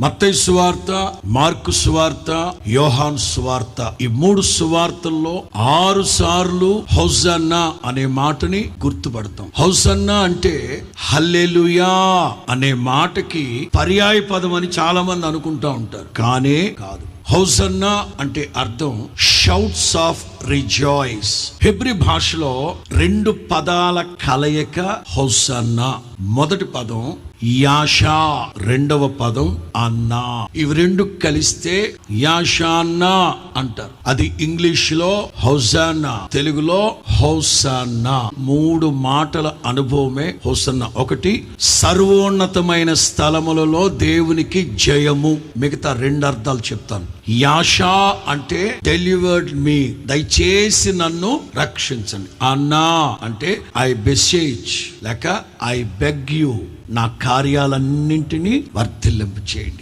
మత్తయి సువార్త మార్కు సువార్త యోహాన్ సువార్త. ఈ మూడు సువార్తల్లో ఆరు సార్లు హౌసన్నా అనే మాటని గుర్తుపడతాం. హౌసన్నా అంటే హల్లెలుయా అనే మాటకి పర్యాయ పదం అని చాలా మంది అనుకుంటా ఉంటారు. కానే కాదు. హౌసన్నా అంటే అర్థం షౌట్స్ ఆఫ్ రిజాయిస్ హెబ్రి భాషలో రెండు పదాల కలయిక హౌసన్నా. మొదటి పదం యాషా రెండవ పదం అన్నా. ఇవి రెండు కలిస్తే యాషాన్నా అంటారు. అది ఇంగ్లీష్లో హౌసానా తెలుగులో హౌసానా మూడు మాటల అనుభవమే హౌసన్న. ఒకటి సర్వోన్నతమైన స్థలములలో దేవునికి జయము. మిగతా రెండు అర్థాలు చెప్తాను. యాషా అంటే డెలివర్డ్ మీ దయచేసి చేసి నన్ను రక్షించండి. అన్నా అంటే ఐ బెసేజ్ లేక ఐ బెగ్ యూ. నా కార్యాలన్నింటినీ వర్ధిల్లింపు చేయండి